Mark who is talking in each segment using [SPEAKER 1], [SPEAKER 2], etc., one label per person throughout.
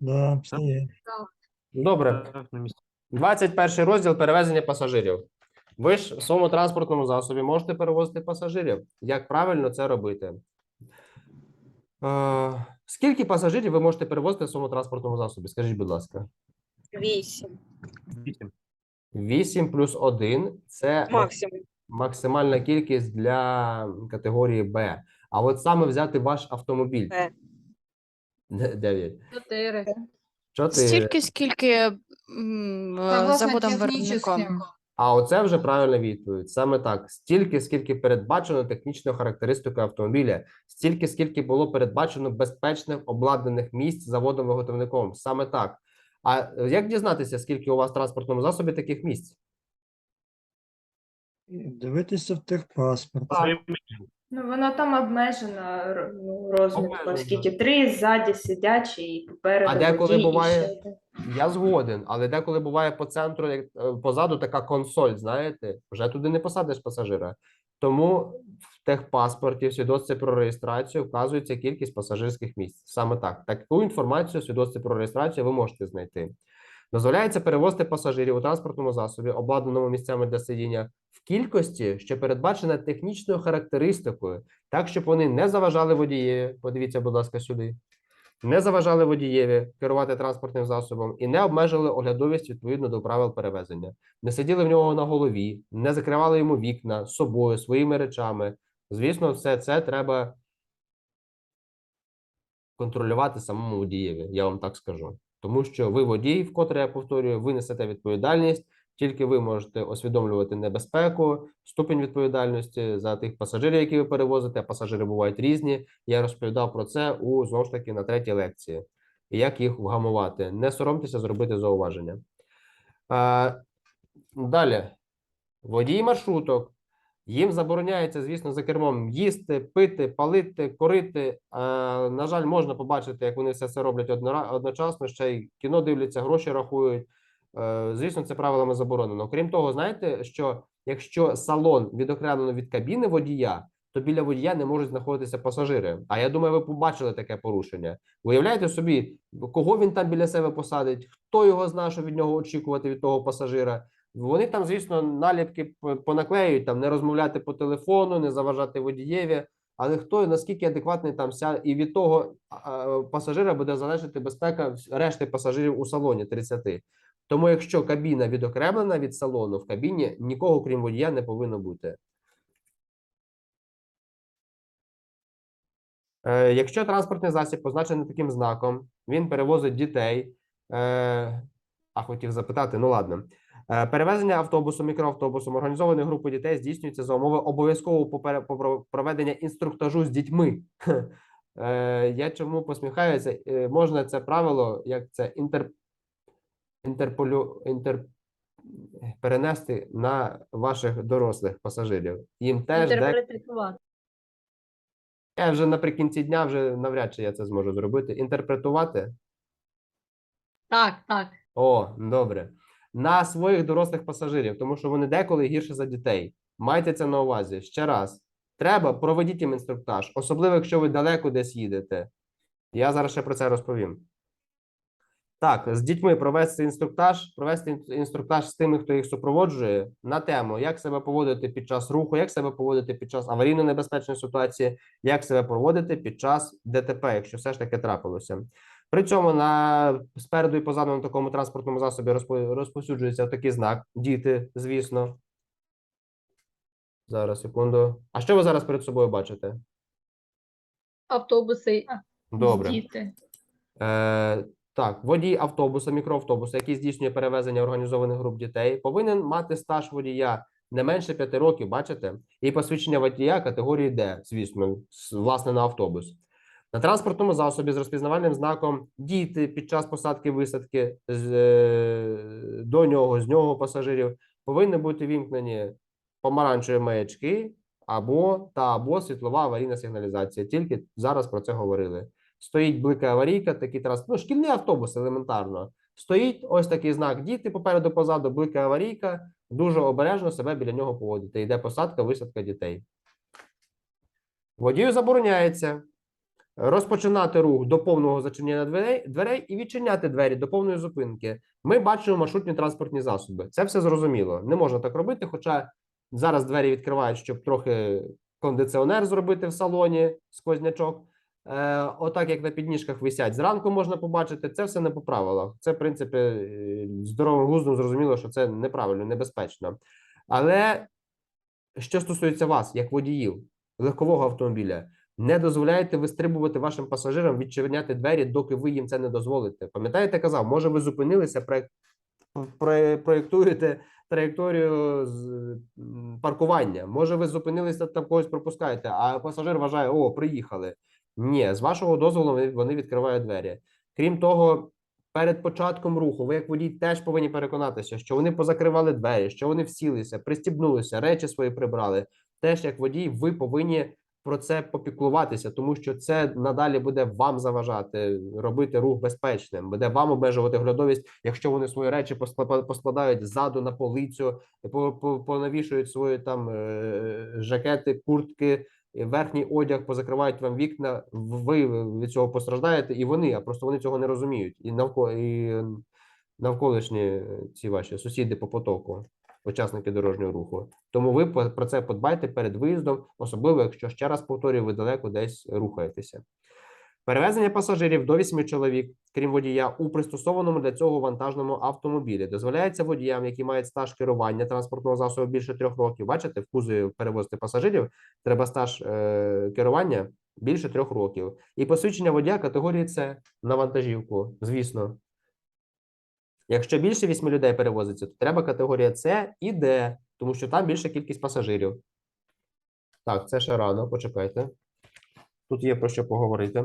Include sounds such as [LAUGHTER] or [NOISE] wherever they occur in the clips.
[SPEAKER 1] Да, все є.
[SPEAKER 2] Добре.
[SPEAKER 3] Так, на
[SPEAKER 2] 21 розділ перевезення пасажирів. Ви ж в своєму транспортному засобі можете перевозити пасажирів. Як правильно це робити? Е, скільки пасажирів ви можете перевозити в своєму транспортному засобі? Скажіть, будь ласка.
[SPEAKER 4] Вісім.
[SPEAKER 3] Вісім.
[SPEAKER 2] 8 плюс 1 це
[SPEAKER 4] Максимум.
[SPEAKER 2] максимальна кількість для категорії Б. А от саме взяти ваш автомобіль.
[SPEAKER 4] Б.
[SPEAKER 2] 9.
[SPEAKER 5] Чотири.
[SPEAKER 2] 4.
[SPEAKER 6] Стільки, скільки м, е, заводом
[SPEAKER 5] технічним.
[SPEAKER 6] виробником.
[SPEAKER 2] А оце вже правильна відповідь. Саме так. Стільки, скільки передбачено технічною характеристикою автомобіля, стільки, скільки було передбачено безпечних обладнаних місць заводом-виготовником. Саме так. А е, як дізнатися, скільки у вас в транспортному засобі таких місць?
[SPEAKER 1] Дивитися в техпаспорт.
[SPEAKER 3] Своїм
[SPEAKER 7] Ну, воно там обмежено р- ну, розмір,
[SPEAKER 2] Обмежено,
[SPEAKER 7] оскільки три ззаді сидячі і попереду
[SPEAKER 2] А деколи
[SPEAKER 7] водій, і
[SPEAKER 2] буває-
[SPEAKER 7] ще один.
[SPEAKER 2] Я згоден, але деколи буває по центру, як е, позаду така консоль, знаєте, вже туди не посадиш пасажира. Тому в техпаспорті, в свідоцтві про реєстрацію вказується кількість пасажирських місць. Саме так. Таку інформацію в свідоцтві про реєстрацію ви можете знайти. Дозволяється перевозити пасажирів у транспортному засобі, обладнаному місцями для сидіння, в кількості, що передбачена технічною характеристикою, так, щоб вони не заважали водієві. Подивіться, будь ласка, сюди не заважали водієві керувати транспортним засобом і не обмежили оглядовість відповідно до правил перевезення, не сиділи в нього на голові, не закривали йому вікна собою, своїми речами. Звісно, все це треба контролювати самому водієві, я вам так скажу. Тому що ви водій, вкотре я повторюю, ви несете відповідальність, тільки ви можете усвідомлювати небезпеку, ступінь відповідальності за тих пасажирів, які ви перевозите. Пасажири бувають різні. Я розповідав про це у знову ж таки на третій лекції. І як їх вгамувати. Не соромтеся зробити зауваження. А, далі. Водії маршруток. Їм забороняється, звісно, за кермом їсти, пити, палити, корити. На жаль, можна побачити, як вони все це роблять одночасно, ще й кіно дивляться, гроші рахують. Е, Звісно, це правилами заборонено. Крім того, знаєте, що якщо салон відокремлено від кабіни водія, то біля водія не можуть знаходитися пасажири. А я думаю, ви побачили таке порушення. Уявляєте собі, кого він там біля себе посадить, хто його знає, що від нього очікувати від того пасажира. Вони там, звісно, наліпки понаклеюють, там не розмовляти по телефону, не заважати водієві. Але хто наскільки адекватний там ся, і від того пасажира буде залежати безпека решти пасажирів у салоні 30. Тому, якщо кабіна відокремлена від салону, в кабіні нікого, крім водія, не повинно бути. Е, якщо транспортний засіб позначений таким знаком, він перевозить дітей. Е, а хотів запитати, ну ладно. Е, перевезення автобусом, мікроавтобусом, організованої групи дітей здійснюється за умови обов'язкового проведення інструктажу з дітьми. Е, я чому посміхаюся? Е, можна це правило, як це інтер, інтерполю, інтер, перенести на ваших дорослих пасажирів. Їм теж де,
[SPEAKER 5] Інтерпретувати.
[SPEAKER 2] я вже наприкінці дня вже навряд чи я це зможу зробити. Інтерпретувати.
[SPEAKER 5] Так, так.
[SPEAKER 2] О, добре. На своїх дорослих пасажирів, тому що вони деколи гірше за дітей. Майте це на увазі. Ще раз. Треба, проведіть їм інструктаж, особливо, якщо ви далеко десь їдете. Я зараз ще про це розповім. Так, з дітьми провести інструктаж, провести ін- інструктаж з тими, хто їх супроводжує, на тему, як себе поводити під час руху, як себе поводити під час аварійно-небезпечної ситуації, як себе поводити під час ДТП, якщо все ж таки трапилося. При цьому на спереду і позаду на такому транспортному засобі розпо- розповсюджується такий знак. Діти, звісно. Зараз, секунду. А що ви зараз перед собою бачите?
[SPEAKER 5] Автобуси.
[SPEAKER 2] Добре.
[SPEAKER 5] Діти.
[SPEAKER 2] Е, так, водій автобуса, мікроавтобуса, який здійснює перевезення організованих груп дітей, повинен мати стаж водія не менше 5 років, бачите? І посвідчення водія категорії Д, звісно, власне, на автобус. На транспортному засобі з розпізнавальним знаком діти під час посадки висадки е, до нього, з нього пасажирів повинні бути вімкнені помаранчеві маячки або та або світлова аварійна сигналізація. Тільки зараз про це говорили. Стоїть блика аварійка, такий транс... ну, шкільний автобус елементарно. Стоїть ось такий знак діти попереду позаду, блика аварійка. Дуже обережно себе біля нього поводити. Йде посадка, висадка дітей. Водію забороняється розпочинати рух до повного зачинення дверей, дверей і відчиняти двері до повної зупинки. Ми бачимо маршрутні транспортні засоби. Це все зрозуміло. Не можна так робити, хоча зараз двері відкривають, щоб трохи кондиціонер зробити в салоні, сквознячок. Е, отак, як на підніжках висять, зранку можна побачити, це все не по правилах. Це, в принципі, е, здоровим глуздом зрозуміло, що це неправильно, небезпечно. Але що стосується вас, як водіїв легкового автомобіля, не дозволяйте вистрибувати вашим пасажирам відчиняти двері, доки ви їм це не дозволите. Пам'ятаєте, казав, може, ви зупинилися, про- проєктуєте траєкторію паркування. Може, ви зупинилися там когось пропускаєте, а пасажир вважає, о, приїхали. Ні, з вашого дозволу вони відкривають двері. Крім того, перед початком руху ви, як водій, теж повинні переконатися, що вони позакривали двері, що вони всілися, пристібнулися, речі свої прибрали. Теж як водій, ви повинні про це попіклуватися, тому що це надалі буде вам заважати робити рух безпечним, буде вам обмежувати глядовість, якщо вони свої речі поскла- поскладають ззаду на полицю, по- по- понавішують свої там е, жакети, куртки, верхній одяг, позакривають вам вікна. Ви від цього постраждаєте, і вони, а просто вони цього не розуміють. І навколо і навколишні ці ваші сусіди по потоку, учасники дорожнього руху. Тому ви про це подбайте перед виїздом, особливо якщо ще раз повторюю, ви далеко десь рухаєтеся. Перевезення пасажирів до 8 чоловік, крім водія, у пристосованому для цього вантажному автомобілі дозволяється водіям, які мають стаж керування транспортного засобу більше трьох років. Бачите, в кузові перевозити пасажирів треба стаж е, керування більше трьох років. І посвідчення водія категорії С на вантажівку, звісно. Якщо більше 8 людей перевозиться, то треба категорія С і Д, тому що там більша кількість пасажирів. Так, це ще рано, почекайте. Тут є про що поговорити.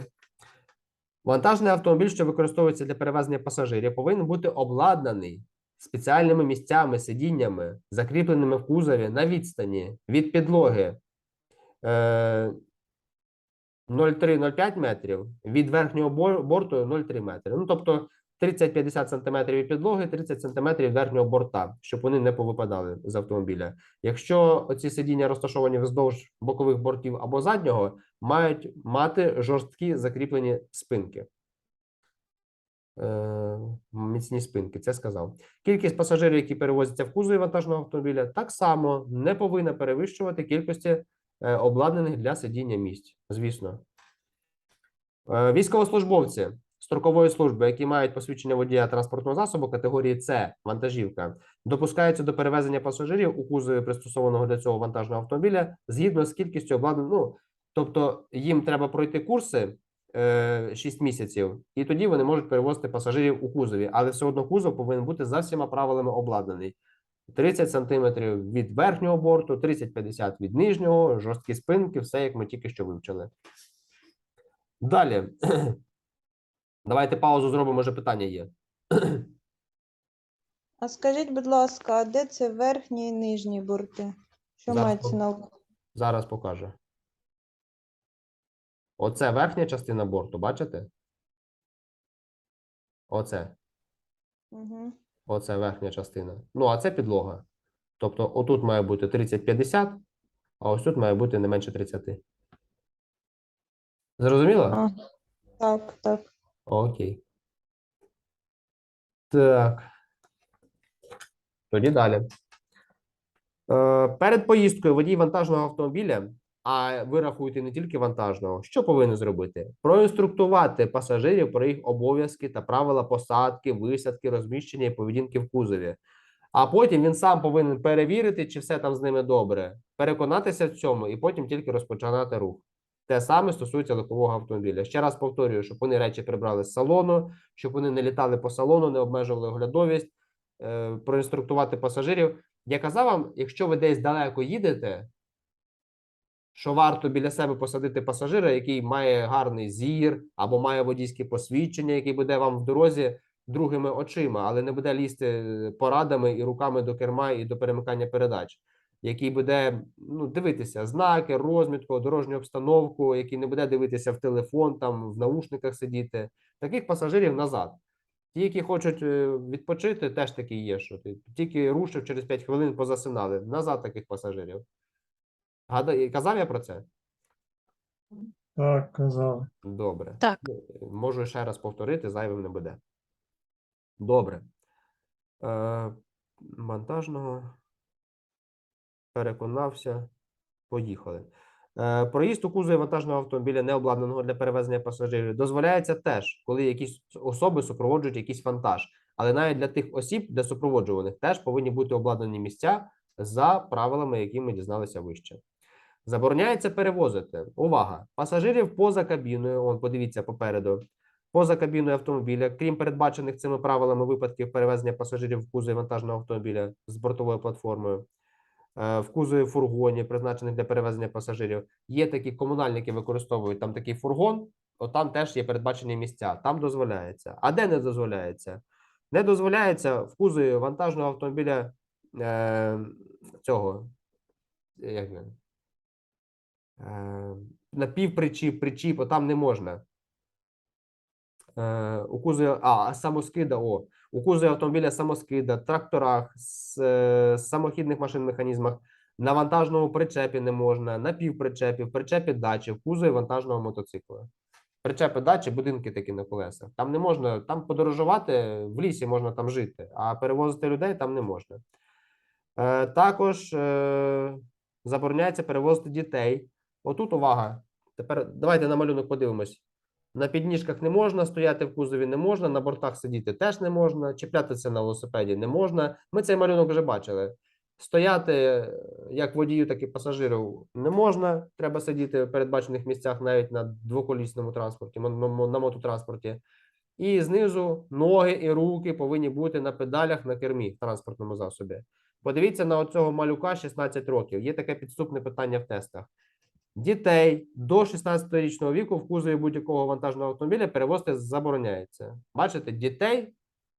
[SPEAKER 2] Вантажний автомобіль, що використовується для перевезення пасажирів, повинен бути обладнаний спеціальними місцями, сидіннями, закріпленими в кузові на відстані від підлоги е, 0,3-0,5 метрів, від верхнього борту 0,3 метри. Ну, тобто 30-50 см від підлоги, 30 см верхнього борта, щоб вони не повипадали з автомобіля. Якщо ці сидіння розташовані вздовж бокових бортів або заднього, мають мати жорсткі закріплені спинки. Е, міцні спинки, це сказав. Кількість пасажирів, які перевозяться в кузові вантажного автомобіля, так само не повинна перевищувати кількості е, обладнаних для сидіння місць. Звісно. Е, Військовослужбовці строкової служби, які мають посвідчення водія транспортного засобу категорії С вантажівка, допускаються до перевезення пасажирів у кузові пристосованого для цього вантажного автомобіля згідно з кількістю обладнань. Ну, тобто їм треба пройти курси е, 6 місяців, і тоді вони можуть перевозити пасажирів у кузові, але все одно кузов повинен бути за всіма правилами обладнаний. 30 сантиметрів від верхнього борту, 30-50 від нижнього, жорсткі спинки, все як ми тільки що вивчили. Далі. Давайте паузу зробимо, може питання є.
[SPEAKER 3] А скажіть, будь ласка, а де це верхні і нижні борти? Що
[SPEAKER 2] Зараз
[SPEAKER 3] мається на увазі?
[SPEAKER 2] Зараз покажу. Оце верхня частина борту, бачите? Оце.
[SPEAKER 3] Угу.
[SPEAKER 2] Оце верхня частина. Ну, а це підлога. Тобто, отут має бути 30-50, а ось тут має бути не менше 30. Зрозуміло?
[SPEAKER 3] А, так, так.
[SPEAKER 2] Окей. Так. Тоді далі. Е, перед поїздкою водій вантажного автомобіля, а ви рахуєте не тільки вантажного, що повинен зробити? Проінструктувати пасажирів про їх обов'язки та правила посадки, висадки, розміщення і поведінки в кузові. А потім він сам повинен перевірити, чи все там з ними добре, переконатися в цьому і потім тільки розпочинати рух. Те саме стосується легкового автомобіля. Ще раз повторюю, щоб вони речі прибрали з салону, щоб вони не літали по салону, не обмежували оглядовість, е, проінструктувати пасажирів. Я казав вам, якщо ви десь далеко їдете, що варто біля себе посадити пасажира, який має гарний зір або має водійське посвідчення, який буде вам в дорозі другими очима, але не буде лізти е, порадами і руками до керма і до перемикання передач який буде ну, дивитися знаки, розмітку, дорожню обстановку, який не буде дивитися в телефон, там в наушниках сидіти. Таких пасажирів назад. Ті, які хочуть е, відпочити, теж такі є, що ти тільки рушив через 5 хвилин, позасинали. Назад таких пасажирів. Гада... Казав я про це?
[SPEAKER 1] Так, казали.
[SPEAKER 2] Добре.
[SPEAKER 6] Так.
[SPEAKER 2] Ну, Можу ще раз повторити, зайвим не буде. Добре. Е, вантажного. Переконався. Поїхали. Е, проїзд у кузові вантажного автомобіля, не обладнаного для перевезення пасажирів, дозволяється теж, коли якісь особи супроводжують якийсь вантаж. Але навіть для тих осіб, для супроводжуваних, теж повинні бути обладнані місця за правилами, які ми дізналися вище. Забороняється перевозити. Увага! Пасажирів поза кабіною. Он, подивіться попереду. Поза кабіною автомобіля, крім передбачених цими правилами випадків перевезення пасажирів в кузові вантажного автомобіля з бортовою платформою, в кузові фургоні, призначених для перевезення пасажирів. Є такі комунальники, використовують там такий фургон. От там теж є передбачені місця. Там дозволяється. А де не дозволяється? Не дозволяється в кузові вантажного автомобіля е, цього. Як він? Е, напівпричіп, причіп, отам не можна. Е, у а, самоскида, о, у автомобіля самоскида, тракторах, е, самохідних машин механізмах, на вантажному причепі не можна, на півпричепі, в причепі дачі, в кузові вантажного мотоцикла. Причепи дачі, будинки такі на колесах. Там не можна, там подорожувати, в лісі можна там жити, а перевозити людей там не можна. Е, також е, забороняється перевозити дітей. Отут увага. Тепер давайте на малюнок подивимось. На підніжках не можна, стояти в кузові не можна, на бортах сидіти теж не можна, чіплятися на велосипеді не можна. Ми цей малюнок вже бачили. Стояти е, як водію, так і пасажирів не можна. Треба сидіти в передбачених місцях навіть на двоколісному транспорті, на мототранспорті. І знизу ноги і руки повинні бути на педалях на кермі в транспортному засобі. Подивіться на оцього малюка 16 років. Є таке підступне питання в тестах. Дітей до 16-річного віку в кузові будь-якого вантажного автомобіля перевозити забороняється. Бачите, дітей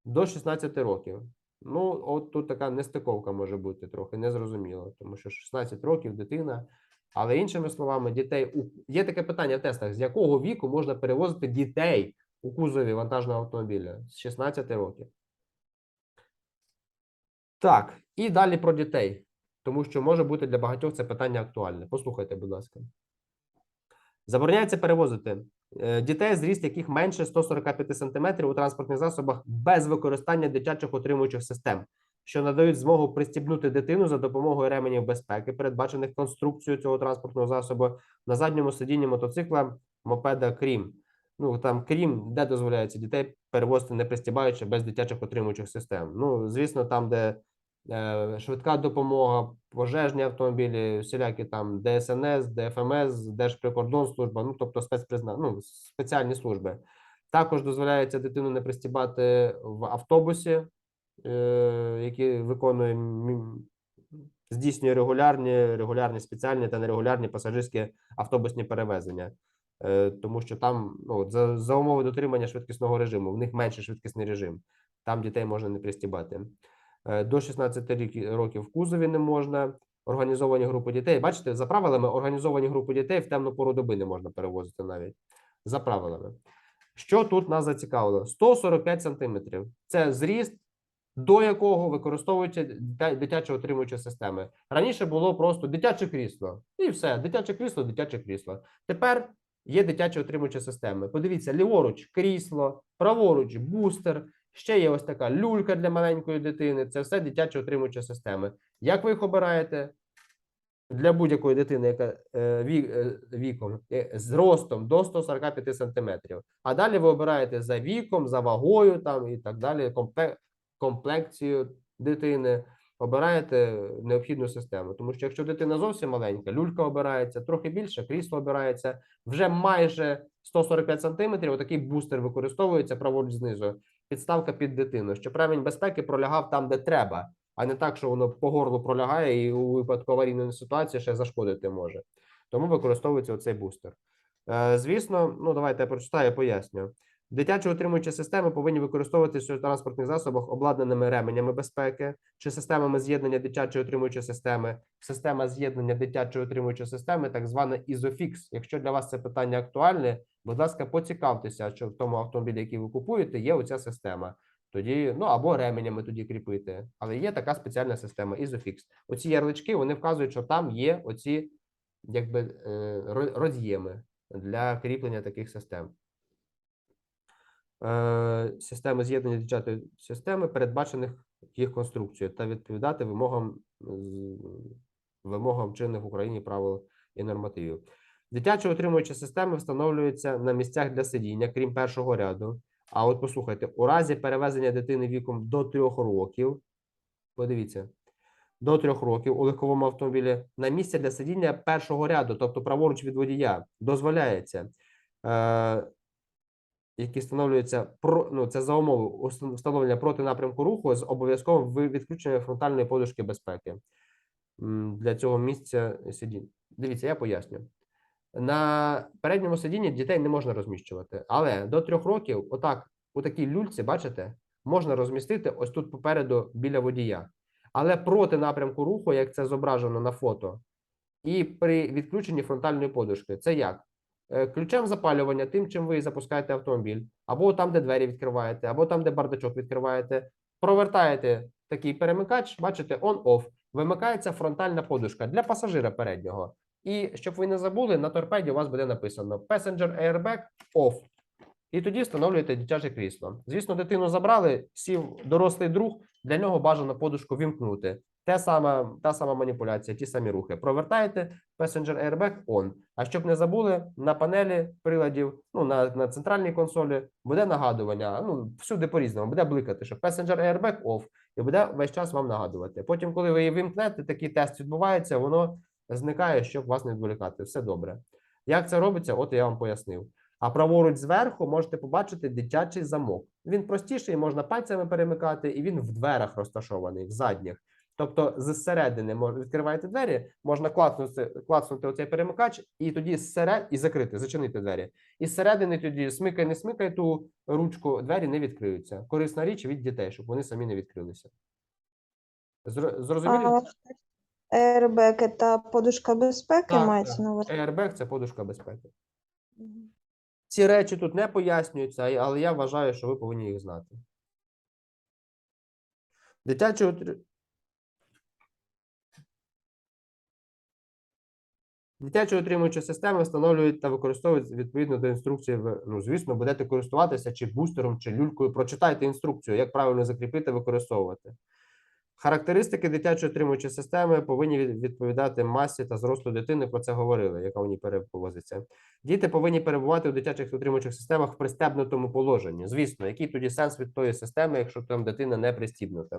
[SPEAKER 2] до 16 років. Ну, от тут така нестиковка може бути трохи незрозуміло, тому що 16 років дитина. Але іншими словами, дітей у є таке питання в тестах: з якого віку можна перевозити дітей у кузові вантажного автомобіля з 16 років. Так, і далі про дітей, тому що може бути для багатьох це питання актуальне. Послухайте, будь ласка. Забороняється перевозити е, дітей, зріст яких менше 145 см у транспортних засобах без використання дитячих утримуючих систем, що надають змогу пристібнути дитину за допомогою ременів безпеки, передбачених конструкцією цього транспортного засобу на задньому сидінні мотоцикла, мопеда, крім. Ну там, крім, де дозволяється дітей перевозити не пристібаючи без дитячих утримуючих систем. Ну, звісно, там, де швидка допомога, пожежні автомобілі, всілякі там ДСНС, ДФМС, Держприкордонслужба, ну тобто спецпризна... ну, спеціальні служби. Також дозволяється дитину не пристібати в автобусі, е, який виконує здійснює регулярні, регулярні спеціальні та нерегулярні пасажирські автобусні перевезення. Е, тому що там ну, за, за умови дотримання швидкісного режиму, в них менший швидкісний режим. Там дітей можна не пристібати. Е, До 16 рік- років в кузові не можна. Організовані групи дітей. Бачите, за правилами організовані групи дітей в темну пору доби не можна перевозити навіть. За правилами. Що тут нас зацікавило? 145 сантиметрів. Це зріст, до якого використовуються дитя- дитячі отримуючі системи. Раніше було просто дитяче крісло. І все, дитяче крісло, дитяче крісло. Тепер є дитячі отримуючі системи. Подивіться, ліворуч крісло, праворуч бустер. Ще є ось така люлька для маленької дитини. Це все дитячі отримуючі системи. Як ви їх обираєте? Для будь-якої дитини, яка е, вік, е, віком е, з ростом до 145 сантиметрів. А далі ви обираєте за віком, за вагою там і так далі, компле- комплекцію дитини. Обираєте необхідну систему. Тому що якщо дитина зовсім маленька, люлька обирається, трохи більше, крісло обирається, вже майже 145 сантиметрів. Отакий бустер використовується праворуч знизу. Підставка під дитину, щоб ремень безпеки пролягав там, де треба, а не так, що воно по горлу пролягає і у випадку аварійної ситуації ще зашкодити може. Тому використовується оцей бустер. Е, звісно, ну давайте я прочитаю, поясню. Дитячі утримуючі системи повинні використовуватися у транспортних засобах, обладнаними ременями безпеки чи системами з'єднання дитячої утримуючої системи. Система з'єднання дитячої утримуючої системи, так звана ізофікс. Якщо для вас це питання актуальне, будь ласка, поцікавтеся, що в тому автомобілі, який ви купуєте, є оця система. Тоді, ну або ременями тоді кріпити. Але є така спеціальна система ізофікс. Оці ярлички вони вказують, що там є оці якби е, роз'єми. для кріплення таких систем. Е, Системи з'єднання дитячої системи, передбачених їх конструкцією та відповідати вимогам, вимогам чинних в Україні правил і нормативів. Дитячі утримуючі системи встановлюються на місцях для сидіння, крім першого ряду. А от послухайте, у разі перевезення дитини віком до трьох років, подивіться, до трьох років у легковому автомобілі на місце для сидіння першого ряду, тобто праворуч від водія, дозволяється, е, які встановлюються про ну, це за умови встановлення проти напрямку руху з обов'язковим відключенням фронтальної подушки безпеки. Для цього місця сидіння. Дивіться, я поясню. На передньому сидінні дітей не можна розміщувати, але до трьох років, отак, у такій люльці, бачите, можна розмістити ось тут попереду біля водія. Але проти напрямку руху, як це зображено на фото, і при відключенні фронтальної подушки. Це як? Е, Ключем запалювання, тим, чим ви запускаєте автомобіль, або там, де двері відкриваєте, або там, де бардачок відкриваєте, провертаєте такий перемикач, бачите, on-off, вимикається фронтальна подушка для пасажира переднього. І щоб ви не забули, на торпеді у вас буде написано Passenger Airbag Off. І тоді встановлюєте дитяче крісло. Звісно, дитину забрали, сів дорослий друг, для нього бажано подушку вімкнути. Те саме, та сама маніпуляція, ті самі рухи. Провертаєте Passenger Airbag On. А щоб не забули, на панелі приладів, ну на, на центральній консолі буде нагадування. Ну всюди по-різному, буде бликати, що Passenger Airbag Off, і буде весь час вам нагадувати. Потім, коли ви її вимкнете, такий тест відбувається, воно зникає, щоб вас не відволікати. Все добре. Як це робиться? От я вам пояснив. А праворуч зверху можете побачити дитячий замок. Він простіший, можна пальцями перемикати, і він в дверах розташований, в задніх. Тобто зсередини відкриваєте двері, можна клацнути, клацнути оцей перемикач, і тоді зсеред і закрити, зачинити двері. І зсередини тоді смикай, не смикай ту ручку, двері не відкриються. Корисна річ від дітей, щоб вони самі не відкрилися. Зро- Зрозуміли?
[SPEAKER 3] А Airbag – та подушка безпеки
[SPEAKER 2] Так,
[SPEAKER 3] мається на увазі?
[SPEAKER 2] Airbag – це подушка безпеки. Ці речі тут не пояснюються, але я вважаю, що ви повинні їх знати. Дитячі Дитячі утримуючі системи встановлюють та використовують відповідно до інструкції. Ви, Ну, звісно, будете користуватися чи бустером, чи люлькою. Прочитайте інструкцію, як правильно закріпити, використовувати. Характеристики дитячої утримуючої системи повинні відповідати масі та зросту дитини. Про це говорили, яка в ній перевозиться. Діти повинні перебувати у дитячих утримуючих системах в пристебнутому положенні. Звісно, який тоді сенс від тої системи, якщо там дитина не пристібнута?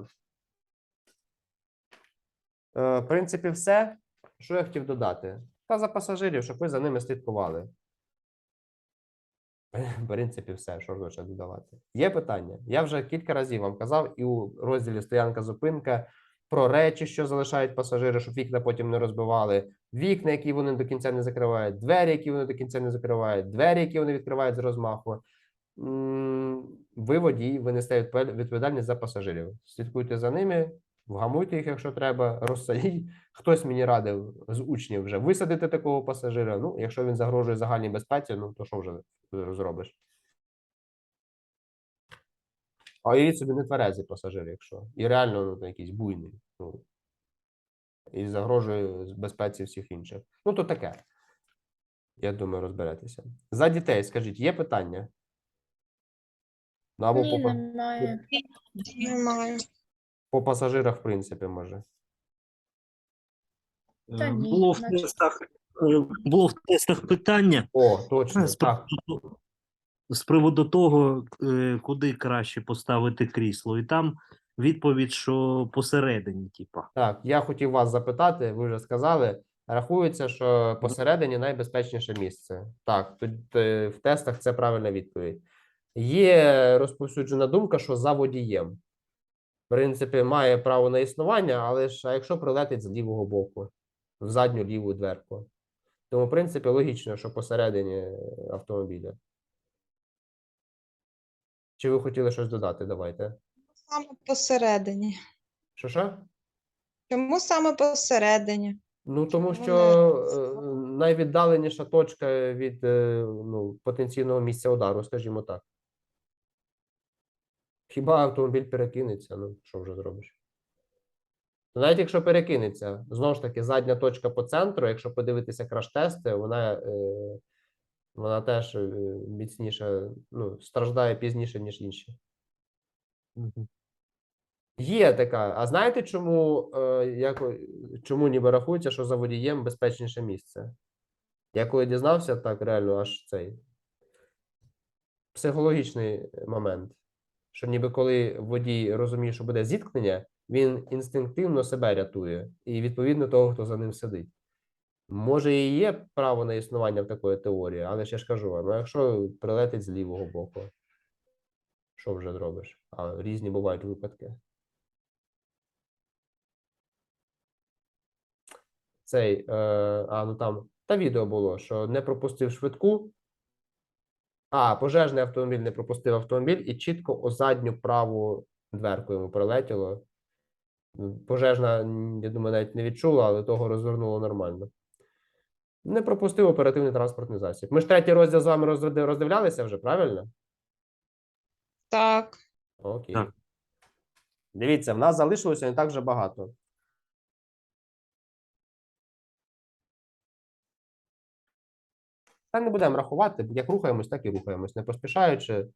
[SPEAKER 2] Е, В принципі, все, що я хотів додати. Та за пасажирів, щоб ви за ними слідкували. В [LAUGHS] принципі, все, що ще додавати. Є питання. Я вже кілька разів вам казав і у розділі стоянка-зупинка про речі, що залишають пасажири, щоб вікна потім не розбивали, вікна, які вони до кінця не закривають, двері, які вони до кінця не закривають, двері, які вони відкривають з розмаху. Ви водій, ви відповід- відповідальність за пасажирів. Слідкуйте за ними, вгамуйте їх, якщо треба, розсадіть. Хтось мені радив з учнів вже висадити такого пасажира. Ну, якщо він загрожує загальній безпеці, ну то що вже зробиш? А уявіть собі не тверезий пасажир, якщо. І реально ну, то якийсь буйний. Ну, і загрожує безпеці всіх інших. Ну, то таке. Я думаю, розберетеся. За дітей, скажіть, є питання? Ну, або по, па-
[SPEAKER 7] немає.
[SPEAKER 3] Немає.
[SPEAKER 2] По пасажирах, в принципі, може.
[SPEAKER 7] Та ні,
[SPEAKER 4] Було в
[SPEAKER 7] наче-
[SPEAKER 4] тестах, е, було в тестах питання
[SPEAKER 2] О, точно,
[SPEAKER 4] з
[SPEAKER 2] так.
[SPEAKER 4] приводу, з приводу того, е, куди краще поставити крісло, і там відповідь, що посередині, типа.
[SPEAKER 2] Так, я хотів вас запитати, ви вже сказали. Рахується, що посередині найбезпечніше місце. Так, тут е, в тестах це правильна відповідь. Є розповсюджена думка, що за водієм. Принципі, має право на існування, але ж а якщо прилетить з лівого боку, в задню ліву дверку. Тому, в принципі, логічно, що посередині е, автомобіля. Чи ви хотіли щось додати? Давайте.
[SPEAKER 3] Саме посередині.
[SPEAKER 2] Що що?
[SPEAKER 3] Чому саме посередині?
[SPEAKER 2] Ну, тому що е, найвіддаленіша точка від е, ну, потенційного місця удару, скажімо так. Хіба автомобіль перекинеться, ну що вже зробиш? Ну, Навіть якщо перекинеться, знову ж таки, задня точка по центру, якщо подивитися краш-тести, вона е, Вона теж е, міцніше, ну, страждає пізніше, ніж інші. Є така. А знаєте, чому, е, як, чому ніби рахується, що за водієм безпечніше місце? Я коли дізнався, так реально аж цей психологічний момент. Що ніби коли водій розуміє, що буде зіткнення, він інстинктивно себе рятує, і відповідно того, хто за ним сидить. Може, і є право на існування в такої теорії, але я ж кажу, ну якщо прилетить з лівого боку, що вже зробиш? А різні бувають випадки. Цей, е, а ну там, та відео було, що не пропустив швидку. А, пожежний автомобіль не пропустив автомобіль і чітко у задню праву дверку йому прилетіло. Пожежна, я думаю, навіть не відчула, але того розвернуло нормально. Не пропустив оперативний транспортний засіб. Ми ж третій розділ з вами роздивлялися вже, правильно?
[SPEAKER 3] Так.
[SPEAKER 2] Окей.
[SPEAKER 4] Так.
[SPEAKER 2] Дивіться, в нас залишилося не так вже багато. Та не будемо рахувати, як рухаємось, так і рухаємось, не поспішаючи,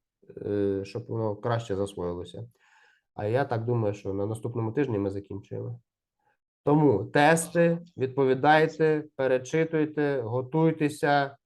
[SPEAKER 2] е, щоб воно краще засвоїлося. А я так думаю, що на наступному тижні ми закінчуємо. Тому тести, відповідайте, перечитуйте, готуйтеся.